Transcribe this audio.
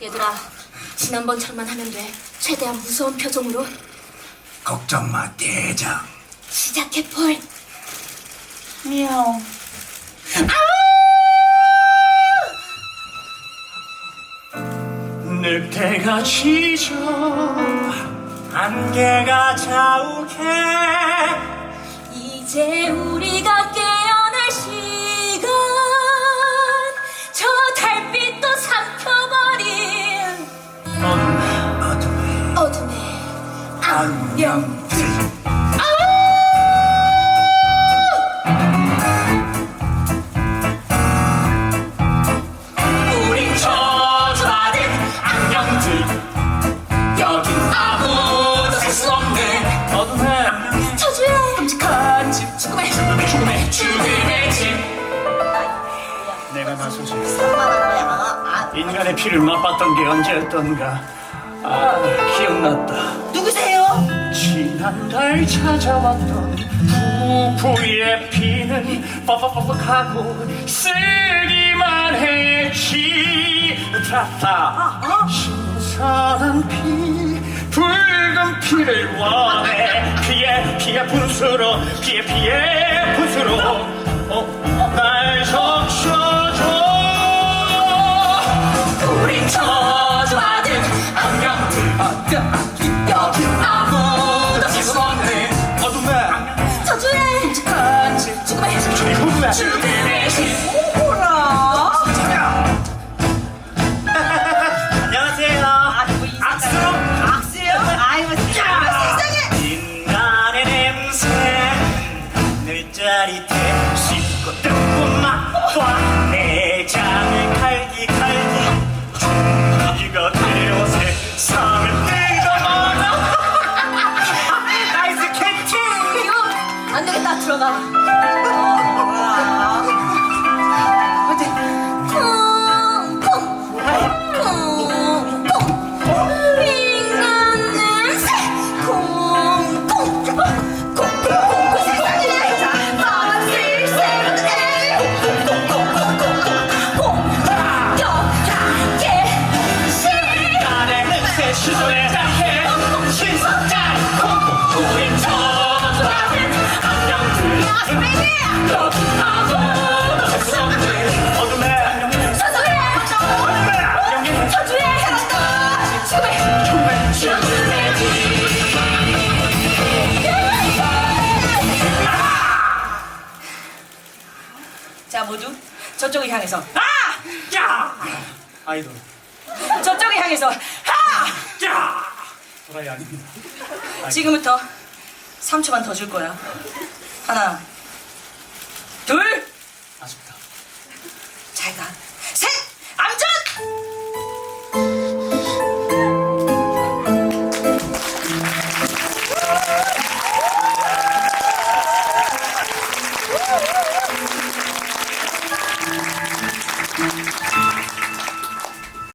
얘들아, 지난번처럼만 하면 돼. 최대한 무서운 표정으로. 걱정 마, 대장. 시작해, 폴. 미야옹. 늑대가 짖어 안개가 자욱해 이제 우리가 안녕들 우린 저주받은 안녕들 여긴 아무도 살수 없는 어둠의 저주의 끔찍한 집 죽음의 죽음의 죽음의 죽음의 집. 내가 나서지 인간의 피를 맛봤던 게 언제였던가. 아 기억났다. 누구세요? 지난달 찾아왔던 부부의 피는 뻑뻑뻑뻑하고 쓰기만 했지. 타타 신선한 피 붉은 피를 원해. 피에 피에 붓으로 피에 피에 붓으로. 어, 죽 안녕들 자 모두 저쪽을 향해서. 아! 야! 아이돌. 저쪽을 향해서 드라이 아닙니다. 지금부터 3초만 더 줄 거야. 하나, 둘, 아쉽다. 잘 가. 셋, 암전!